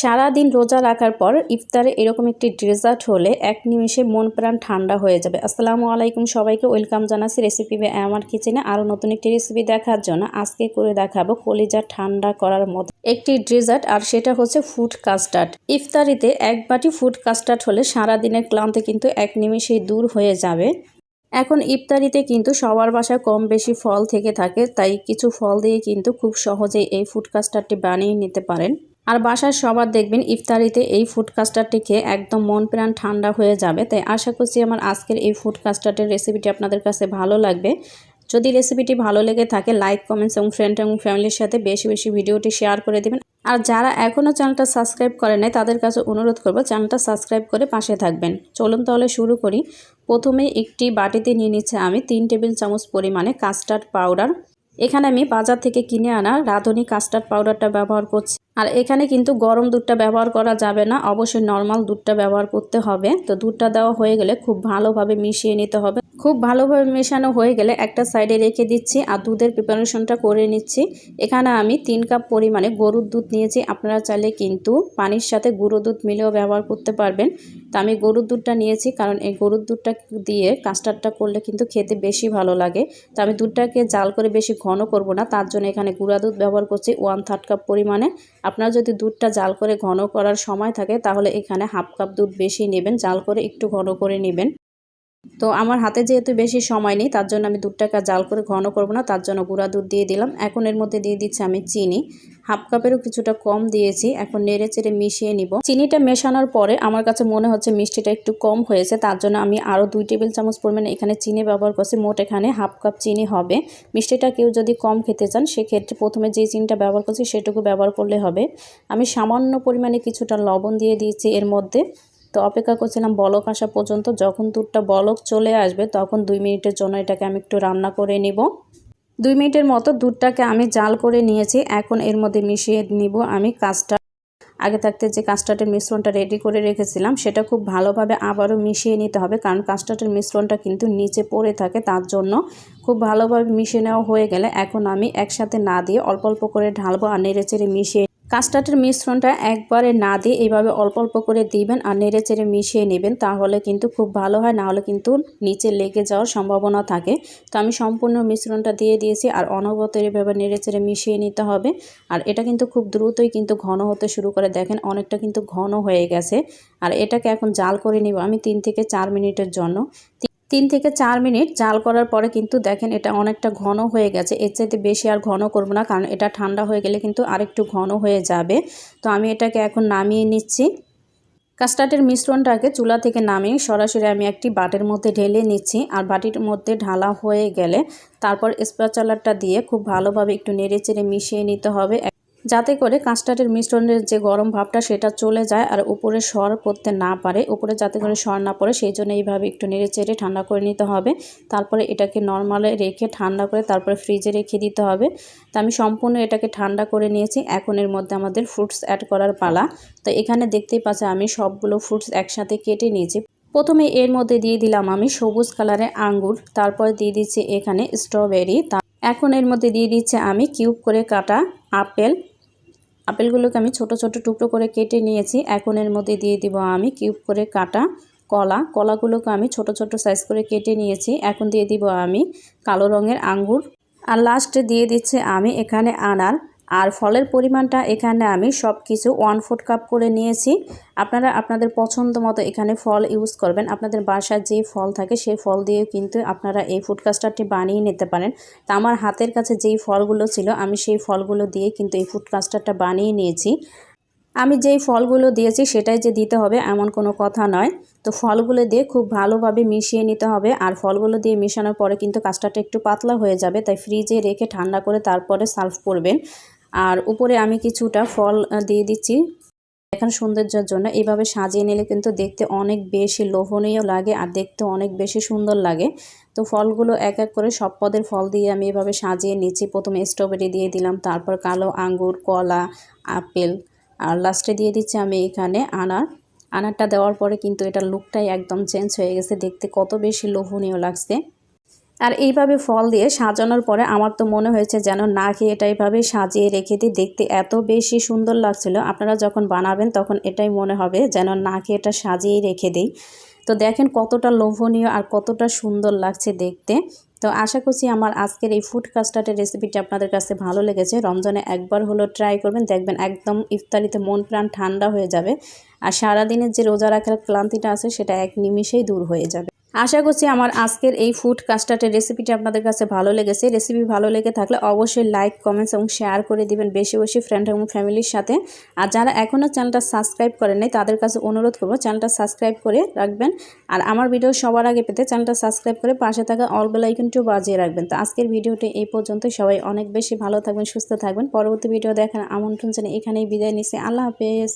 সারা দিন রোজা রাখার পর ইফতারে এরকম একটি ডেজার্ট হলে এক নিমিষে মন প্রাণ ঠান্ডা হয়ে যাবে। আসসালামু আলাইকুম সবাইকে ওয়েলকাম জানাচ্ছি রেসিপি বে আমার কিচেনে আরও নতুন একটি রেসিপি দেখার জন্য। আজকে করে দেখাবো কলিজা ঠান্ডা করার মতো একটি ডেজার্ট আর সেটা হচ্ছে ফুড কাস্টার্ড ইফতারিতে এক বাটি ফুড কাস্টার্ড হলে সারা দিনের ক্লান্তি কিন্তু এক নিমিষেই দূর হয়ে যাবে। এখন ইফতারিতে কিন্তু সবার বাসায় কম বেশি ফল থেকে থাকে, তাই কিছু ফল দিয়ে কিন্তু খুব সহজেই এই ফুড কাস্টার্ডটি বানিয়ে নিতে পারেন। আর বাসার সবার দেখবেন ইফতারিতে এই ফুড খেয়ে একদম মন প্রাণ ঠান্ডা হয়ে যাবে। তাই আশা করছি আমার আজকের এই ফুড রেসিপিটি আপনাদের কাছে ভালো লাগবে। যদি রেসিপিটি ভালো লেগে থাকে লাইক কমেন্টস এবং ফ্রেন্ড এবং ফ্যামিলির সাথে বেশি বেশি ভিডিওটি শেয়ার করে দেবেন। আর যারা এখনও চ্যানেলটা সাবস্ক্রাইব করে নাই, তাদের কাছে অনুরোধ করব চ্যানেলটা সাবস্ক্রাইব করে পাশে থাকবেন। চলুন তাহলে শুরু করি। প্রথমে একটি বাটিতে নিয়ে নিচ্ছে আমি তিন টেবিল চামচ পরিমাণে কাস্টার্ড পাউডার এখানে আমি বাজার থেকে কিনে আনা রাঁধুনি কাস্টার্ড পাউডারটা ব্যবহার করছি। আর এখানে কিন্তু গরম দুধটা ব্যবহার করা যাবে না। অবশ্যই নর্মাল দুধটা ব্যবহার করতে হবে। তো দুধটা দেওয়া হয়ে গেলে খুব ভালোভাবে মিশিয়ে নিতে হবে। খুব ভালোভাবে মেশানো হয়ে গেলে একটা সাইডে রেখে দিচ্ছি আর দুধের প্রিপারেশনটা করে নিচ্ছি। এখানে আমি তিন কাপ পরিমাণে গরুর দুধ নিয়েছি। আপনারা চাইলে কিন্তু পানির সাথে গুঁড়ো দুধ মিলেও ব্যবহার করতে পারবেন। তো আমি গরুর দুধটা নিয়েছি কারণ এই গরুর দুধটা দিয়ে কাস্টার্ডটা করলে কিন্তু খেতে বেশি ভালো লাগে। তো আমি দুধটাকে জাল করে বেশি ঘন করব না। তার জন্য এখানে গুঁড়া দুধ ব্যবহার করছি। ওয়ান থার্ড কাপ পরিমাণে। আপনার যদি দুধটা জাল করে ঘন করার সময় থাকে, তাহলে এখানে হাফ কাপ দুধ বেশি নেবেন। জাল করে একটু ঘন করে নেবেন। তো আমার হাতে যেহেতু বেশি সময় নেই, তার জন্য আমি দুধটাকে জাল করে ঘন করব না, তার জন্য গুঁড়া দুধ দিয়ে দিলাম। এখন এর মধ্যে দিয়ে দিচ্ছি আমি চিনি। হাফ কাপেরও কিছুটা কম দিয়েছি, এখন নেড়ে চেড়ে মিশিয়ে নিব। চিনিটা মেশানোর পরে আমার কাছে মনে হচ্ছে মিষ্টিটা একটু কম হয়েছে, তার জন্য আমি আরও দুই টেবিল চামচ পরিমাণে এখানে চিনি ব্যবহার করছি, মোট এখানে হাফ কাপ চিনি হবে। মিষ্টিটা কেউ যদি কম খেতে চান, সেক্ষেত্রে প্রথমে যে চিনিটা ব্যবহার করছি, সেটুকু ব্যবহার করলে হবে। আমি সামান্য পরিমাণে কিছুটা লবণ দিয়ে দিয়েছি এর মধ্যে। তো অপেক্ষা করছিলাম বলক আসা পর্যন্ত। যখন দুধটা বলক চলে আসবে, তখন দুই মিনিটের জন্য এটাকে আমি একটু রান্না করে নিব। দুই মিনিটের মতো দুধটাকে আমি জাল করে নিয়েছি। এখন এর মধ্যে মিশিয়ে নিব আমি কাস্টার্ড আগে থাকতে যে কাস্টার্ডের মিশ্রণটা রেডি করে রেখেছিলাম, সেটা খুব ভালোভাবে আবারও মিশিয়ে নিতে হবে, কারণ কাস্টার্ডের মিশ্রণটা কিন্তু নিচে পড়ে থাকে, তার জন্য খুব ভালোভাবে মিশিয়ে নেওয়া হয়ে গেলে এখন আমি একসাথে না দিয়ে অল্প অল্প করে ঢালবো আর নেড়ে চেড়ে মিশিয়ে কাস্টার্ডের মিশ্রণটা একবারে না দিয়ে এইভাবে অল্প অল্প করে দিবেন আর নেড়ে চেড়ে মিশিয়ে নেবেন, তাহলে কিন্তু খুব ভালো হয় না হলে কিন্তু নিচে লেগে যাওয়ার সম্ভাবনা থাকে। তো আমি সম্পূর্ণ মিশ্রণটা দিয়ে দিয়েছি আর অনবত এভাবে নেড়ে চেড়ে মিশিয়ে নিতে হবে। আর এটা কিন্তু খুব দ্রুতই কিন্তু ঘন হতে শুরু করে, দেখেন অনেকটা কিন্তু ঘন হয়ে গেছে। আর এটাকে এখন জাল করে নিব আমি তিন থেকে চার মিনিটের জন্য। তিন থেকে চার মিনিট জাল করার পরে কিন্তু দেখেন এটা অনেকটা ঘন হয়ে গেছে। এর চাইতে বেশি আর ঘন করব না, কারণ এটা ঠান্ডা হয়ে গেলে কিন্তু আরেকটু ঘন হয়ে যাবে। তো আমি এটাকে এখন নামিয়ে নিচ্ছি। কাস্টার্ডের মিশ্রণটাকে চুলা থেকে নামিয়ে সরাসরি আমি একটি বাটের মধ্যে ঢেলে নিচ্ছি আর বাটির মধ্যে ঢালা হয়ে গেলে তারপর স্প্যাচালারটা দিয়ে খুব ভালোভাবে একটু নেড়ে চেড়ে মিশিয়ে নিতে হবে। যাতে করে কাস্টার্ডের মিশ্রণের যে গরম ভাবটা সেটা চলে যায় আর উপরে সর করতে না পারে। উপরে যাতে করে সর না পড়ে, সেই জন্য এইভাবে একটু নেড়ে চেড়ে ঠান্ডা করে নিতে হবে। তারপরে এটাকে নর্মালে রেখে ঠান্ডা করে তারপরে ফ্রিজে রেখে দিতে হবে। তা আমি সম্পূর্ণ এটাকে ঠান্ডা করে নিয়েছি। এখন এর মধ্যে আমাদের ফ্রুটস অ্যাড করার পালা। তো এখানে দেখতেই পাচ্ছে আমি সবগুলো ফ্রুটস একসাথে কেটে নিয়েছি। প্রথমে এর মধ্যে দিয়ে দিলাম আমি সবুজ কালারের আঙ্গুর, তারপর দিয়ে দিচ্ছি এখানে স্ট্রবেরি এখন এর মধ্যে দিয়ে দিচ্ছে আমি কিউব করে কাটা আপেল আপেলগুলোকে আমি ছোট ছোট টুকরো করে কেটে নিয়েছি। এখনের মধ্যে দিয়ে দিব আমি কিউব করে কাটা কলা। কলাগুলোকে আমি ছোট ছোট সাইজ করে কেটে নিয়েছি। এখন দিয়ে দিব আমি কালো রঙের আঙ্গুর। আর লাস্টে দিয়ে দিচ্ছে আমি এখানে আনার আর ফলের পরিমাণটা এখানে আমি সব কিছু ওয়ান ফোর্থ কাপ করে নিয়েছি। আপনারা আপনাদের পছন্দ মতো এখানে ফল ইউজ করবেন। আপনাদের বাসায় যে ফল থাকে সেই ফল দিয়ে কিন্তু আপনারা এই ফুড কাস্টারটি বানিয়ে নিতে পারেন। তা আমার হাতের কাছে যেই ফলগুলো ছিল, আমি সেই ফলগুলো দিয়ে কিন্তু এই ফুড কাস্টারটা বানিয়ে নিয়েছি। আমি যেই ফলগুলো দিয়েছি সেটাই যে দিতে হবে এমন কোনো কথা নয়। তো ফলগুলো দিয়ে খুব ভালোভাবে মিশিয়ে নিতে হবে। আর ফলগুলো দিয়ে মেশানোর পরে কিন্তু কাস্টারটা একটু পাতলা হয়ে যাবে, তাই ফ্রিজে রেখে ঠান্ডা করে তারপরে সার্ভ করবেন। আর উপরে আমি কিছুটা ফল দিয়ে দিচ্ছি। এখন সৌন্দর্যের জন্য এভাবে সাজিয়ে নিলে কিন্তু দেখতে অনেক বেশি লোভনীয় লাগে আর দেখতে অনেক বেশি সুন্দর লাগে। তো ফলগুলো এক এক করে সব পদের ফল দিয়ে আমি এভাবে সাজিয়ে নিচ্ছি। প্রথমে স্ট্রবেরি দিয়ে দিলাম, তারপর কালো আঙ্গুর, কলা, আপেল আর লাস্টে দিয়ে দিচ্ছি আমি এখানে আনার। আনারটা দেওয়ার পরে কিন্তু এটার লুকটাই একদম চেঞ্জ হয়ে গেছে। দেখতে কত বেশি লোভনীয় লাগছে। আর এইভাবে ফল দিয়ে সাজানোর পরে আমার তো মনে হয়েছে যেন, না খেয়ে এটা এইভাবে সাজিয়ে রেখে দিই দেখতে এত বেশি সুন্দর লাগছিল। আপনারা যখন বানাবেন তখন এটাই মনে হবে যেন, না খেয়ে এটা সাজিয়েই রেখে দিই। তো দেখেন কতটা লোভনীয় আর কতটা সুন্দর লাগছে দেখতে। তো আশা করছি আমার আজকের এই ফুড কাস্টার্ডের রেসিপিটি আপনাদের কাছে ভালো লেগেছে। রমজানে একবার হলো ট্রাই করবেন, দেখবেন একদম ইফতারিতে মন প্রাণ ঠান্ডা হয়ে যাবে। আর সারাদিনের যে রোজা রাখার ক্লান্তিটা আছে, সেটা এক নিমিষেই দূর হয়ে যাবে। আশা করছি আমার আজকের এই ফুড কাস্টার্ডের রেসিপিটি আপনাদের কাছে ভালো লেগেছে। রেসিপি ভালো লেগে থাকলে অবশ্যই লাইক কমেন্টস এবং শেয়ার করে দিবেন বেশি বেশি ফ্রেন্ড এবং ফ্যামিলির সাথে। আর যারা এখনও চ্যানেলটা সাবস্ক্রাইব করেন নাই, তাদের কাছে অনুরোধ করব চ্যানেলটা সাবস্ক্রাইব করে রাখবেন। আর আমার ভিডিও সবার আগে পেতে চ্যানেলটা সাবস্ক্রাইব করে পাশে থাকা অল বেল আইকনটিও বাজিয়ে রাখবেন। তো আজকের ভিডিওটি এই পর্যন্ত। সবাই অনেক বেশি ভালো থাকবেন, সুস্থ থাকবেন। পরবর্তী ভিডিও দেখার আমন্ত্রণ জানিয়ে এখানেই বিদায় নিচ্ছি। আল্লাহ হাফেজ।